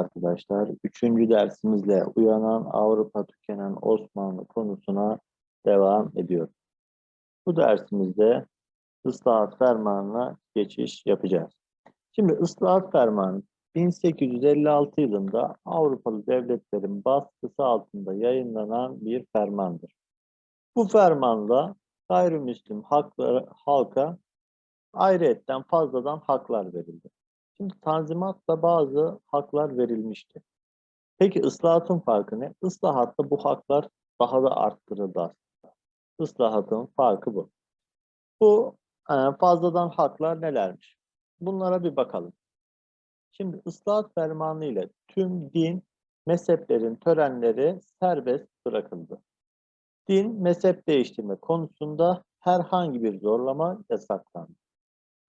arkadaşlar. Üçüncü dersimizle uyanan Avrupa tükenen Osmanlı konusuna devam ediyoruz. Bu dersimizde ıslahat fermanına geçiş yapacağız. Şimdi ıslahat fermanı 1856 yılında Avrupalı devletlerin baskısı altında yayınlanan bir fermandır. Bu fermanla gayrimüslim hakları, halka ayrıyetten fazladan haklar verildi. Şimdi tanzimatla bazı haklar verilmişti. Peki ıslahatın farkı ne? Islahatta bu haklar daha da arttırıldı aslında. Islahatın farkı bu. Bu e, fazladan haklar nelermiş? Bunlara bir bakalım. Şimdi ıslahat fermanı ile tüm din, mezheplerin törenleri serbest bırakıldı. Din, mezhep değiştirme konusunda herhangi bir zorlama yasaklandı.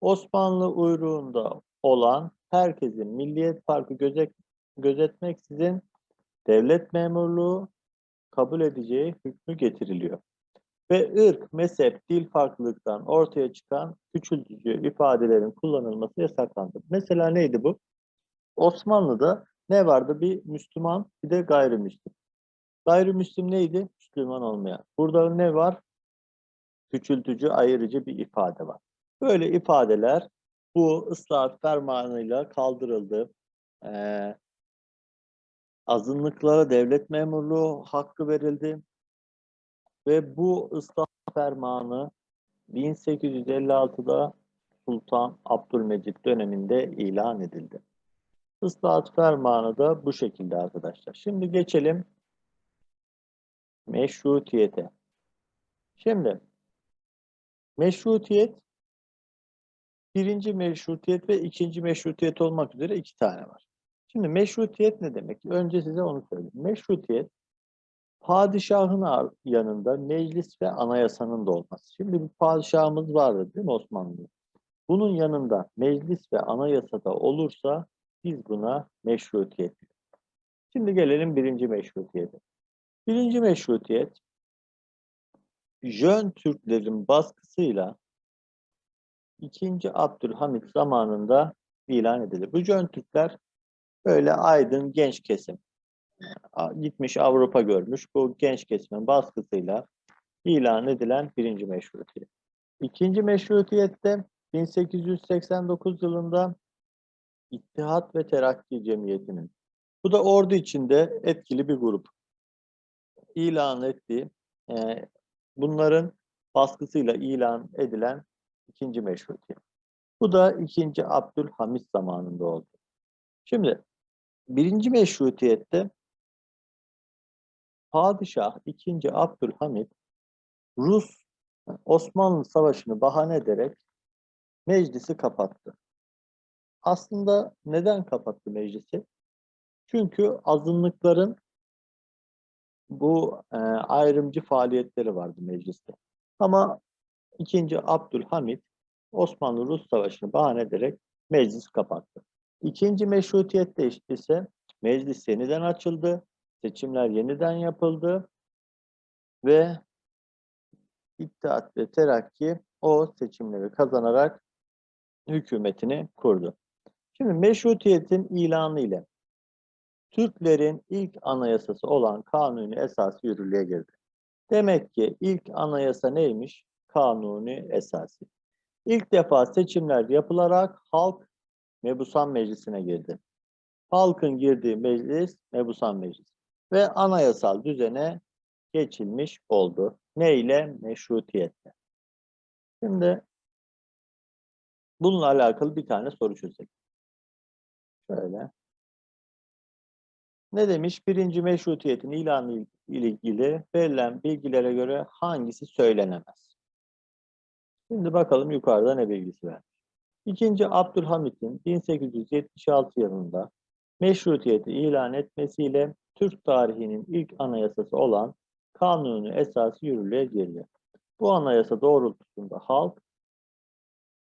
Osmanlı uyruğunda olan herkesin milliyet farkı gözet, gözetmeksizin devlet memurluğu kabul edeceği hükmü getiriliyor. Ve ırk, mezhep, dil farklılıktan ortaya çıkan küçültücü ifadelerin kullanılması yasaklandı. Mesela neydi bu? Osmanlı'da ne vardı? Bir Müslüman, bir de gayrimüslim. Gayrimüslim neydi? Müslüman olmayan. Burada ne var? Küçültücü, ayırıcı bir ifade var. Böyle ifadeler bu ıslahat fermanıyla kaldırıldı. Ee, azınlıklara devlet memurluğu hakkı verildi. Ve bu ıslahat fermanı 1856'da Sultan Abdülmecit döneminde ilan edildi. Islahat fermanı da bu şekilde arkadaşlar. Şimdi geçelim meşrutiyete. Şimdi meşrutiyet birinci meşrutiyet ve ikinci meşrutiyet olmak üzere iki tane var. Şimdi meşrutiyet ne demek? Önce size onu söyleyeyim. Meşrutiyet padişahın yanında meclis ve anayasanın da olması. Şimdi bir padişahımız vardı değil mi Osmanlı? Bunun yanında meclis ve anayasa da olursa biz buna meşrutiyet. Şimdi gelelim birinci meşrutiyete. Birinci meşrutiyet Jön Türklerin baskısıyla 2. Abdülhamit zamanında ilan edilir. Bu Jön Türkler böyle aydın genç kesim. Gitmiş Avrupa görmüş. Bu genç kesimin baskısıyla ilan edilen birinci meşrutiyet. İkinci meşrutiyette 1889 yılında İttihat ve Terakki Cemiyeti'nin bu da ordu içinde etkili bir grup ilan ettiği e, bunların baskısıyla ilan edilen ikinci meşrutiyet. Bu da ikinci Abdülhamit zamanında oldu. Şimdi birinci meşrutiyette Padişah ikinci Abdülhamit Rus Osmanlı Savaşı'nı bahane ederek meclisi kapattı. Aslında neden kapattı meclisi? Çünkü azınlıkların bu e, ayrımcı faaliyetleri vardı mecliste. Ama 2. Abdülhamit Osmanlı-Rus Savaşı'nı bahane ederek meclis kapattı. İkinci meşrutiyette ise meclis yeniden açıldı, seçimler yeniden yapıldı ve İttihat ve Terakki o seçimleri kazanarak hükümetini kurdu. Şimdi meşrutiyetin ilanı ile Türklerin ilk anayasası olan kanuni esası yürürlüğe girdi. Demek ki ilk anayasa neymiş? Kanuni esası. İlk defa seçimler yapılarak halk Mebusan Meclisi'ne girdi. Halkın girdiği meclis Mebusan Meclisi. Ve anayasal düzene geçilmiş oldu. Ne ile? Meşrutiyetle. Şimdi bununla alakalı bir tane soru çözelim. Şöyle. Ne demiş? Birinci meşrutiyetin ilanı ile ilgili verilen bilgilere göre hangisi söylenemez? Şimdi bakalım yukarıda ne bilgisi vermiş. İkinci Abdülhamit'in 1876 yılında meşrutiyeti ilan etmesiyle Türk tarihinin ilk anayasası olan Kanuni Esası yürürlüğe girdi. Bu anayasa doğrultusunda halk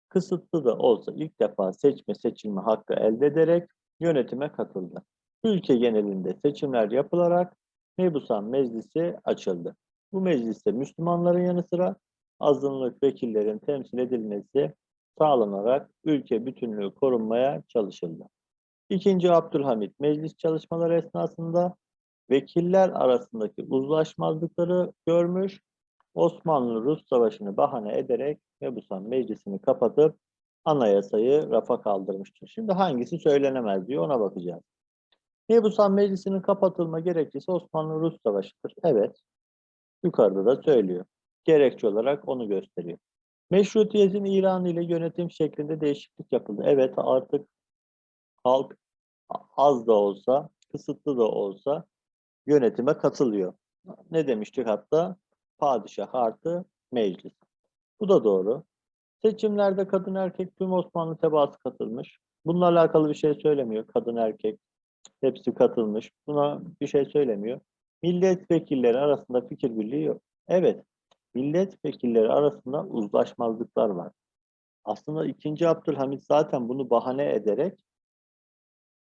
kısıtlı da olsa ilk defa seçme seçilme hakkı elde ederek yönetime katıldı. Ülke genelinde seçimler yapılarak Mebusan Meclisi açıldı. Bu mecliste Müslümanların yanı sıra azınlık vekillerin temsil edilmesi sağlanarak ülke bütünlüğü korunmaya çalışıldı. İkinci Abdülhamit meclis çalışmaları esnasında vekiller arasındaki uzlaşmazlıkları görmüş, Osmanlı-Rus savaşını bahane ederek Mebusan meclisini kapatıp anayasayı rafa kaldırmıştır. Şimdi hangisi söylenemez diyor ona bakacağız. Mebusan meclisinin kapatılma gerekçesi Osmanlı-Rus savaşıdır. Evet. Yukarıda da söylüyor. Gerekçe olarak onu gösteriyor. Meşrutiyetin İran ile yönetim şeklinde değişiklik yapıldı. Evet artık halk az da olsa, kısıtlı da olsa yönetime katılıyor. Ne demiştik hatta? Padişah artı meclis. Bu da doğru. Seçimlerde kadın erkek tüm Osmanlı tebaası katılmış. Bununla alakalı bir şey söylemiyor. Kadın erkek hepsi katılmış. Buna bir şey söylemiyor. Milletvekilleri arasında fikir birliği yok. Evet, milletvekilleri arasında uzlaşmazlıklar var. Aslında 2. Abdülhamit zaten bunu bahane ederek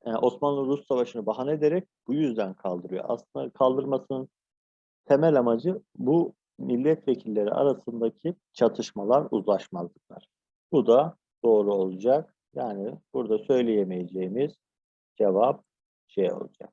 e, Osmanlı-Rus Savaşı'nı bahane ederek bu yüzden kaldırıyor. Aslında kaldırmasının temel amacı bu milletvekilleri arasındaki çatışmalar, uzlaşmazlıklar. Bu da doğru olacak. Yani burada söyleyemeyeceğimiz cevap C olacak.